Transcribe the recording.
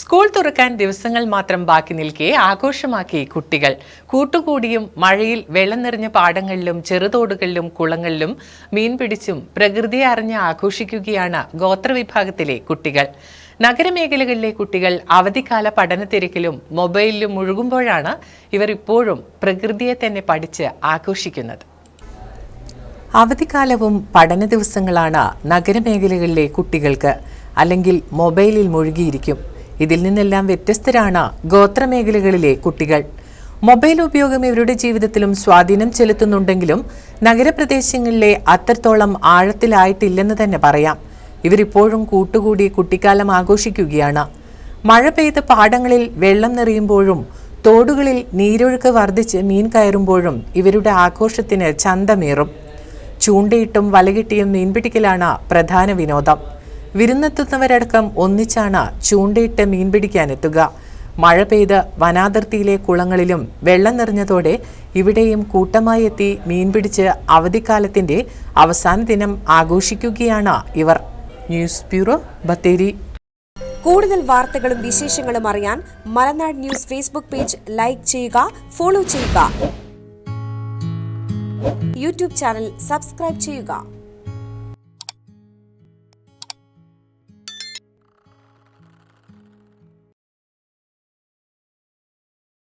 School തുറക്കാൻ ദിവസങ്ങൾ മാത്രം ബാക്കി നിൽക്കെ ആഘോഷമാക്കി കുട്ടികൾ. കൂട്ടുകൂടിയും മഴയിൽ വെള്ളം നിറഞ്ഞ പാടങ്ങളിലും ചെറുതോടുകളിലും കുളങ്ങളിലും മീൻ പിടിച്ചും പ്രകൃതിയെ അറിഞ്ഞ് ആഘോഷിക്കുകയാണ് ഗോത്രവിഭാഗത്തിലെ കുട്ടികൾ. നഗരമേഖലകളിലെ കുട്ടികൾ അവധിക്കാല പഠനത്തിരക്കിലും മൊബൈലിലും മുഴുകുമ്പോഴാണ് ഇവർ ഇപ്പോഴും പ്രകൃതിയെ തന്നെ പഠിച്ച് ആഘോഷിക്കുന്നത്. അവധിക്കാലവും പഠന ദിവസങ്ങളാണ് നഗരമേഖലകളിലെ കുട്ടികൾക്ക് അല്ലെങ്കിൽ മൊബൈലിൽ മുഴുകിയിരിക്കും. ഇതിൽ നിന്നെല്ലാം വ്യത്യസ്തരാണ് ഗോത്രമേഖലകളിലെ കുട്ടികൾ. മൊബൈൽ ഉപയോഗം ഇവരുടെ ജീവിതത്തിലും സ്വാധീനം ചെലുത്തുന്നുണ്ടെങ്കിലും നഗരപ്രദേശങ്ങളിലെ അത്രത്തോളം ആഴത്തിലായിട്ടില്ലെന്ന് തന്നെ പറയാം. ഇവരിപ്പോഴും കൂട്ടുകൂടി കുട്ടിക്കാലം ആഘോഷിക്കുകയാണ്. മഴ പെയ്ത പാടങ്ങളിൽ വെള്ളം നിറയുമ്പോഴും തോടുകളിൽ നീരൊഴുക്ക് വർദ്ധിച്ച് മീൻ കയറുമ്പോഴും ഇവരുടെ ആഘോഷത്തിന് ചന്തമേറും. ചൂണ്ടയിട്ടും വലകിട്ടിയും മീൻപിടിക്കലാണ് പ്രധാന വിനോദം. വിരുന്നെത്തുന്നവരടക്കം ഒന്നിച്ചാണ് ചൂണ്ടയിട്ട് മീൻ പിടിക്കാനെത്തുക. മഴ പെയ്ത് വനാതിർത്തിയിലെ കുളങ്ങളിലും വെള്ളം നിറഞ്ഞതോടെ ഇവിടെയും കൂട്ടമായി എത്തി മീൻ പിടിച്ച് അവധിക്കാലത്തിന്റെ അവസാന ദിനം ആഘോഷിക്കുകയാണ് ഇവർ. News bureau Bathery. കൂടുതൽ വാർത്തകളും വിശേഷങ്ങളും അറിയാൻ Malanad news Facebook page like ചെയ്യുക ഫോളോ ചെയ്യുക. യൂട്യൂബ് ചാനൽ സബ്സ്ക്രൈബ് ചെയ്യുക.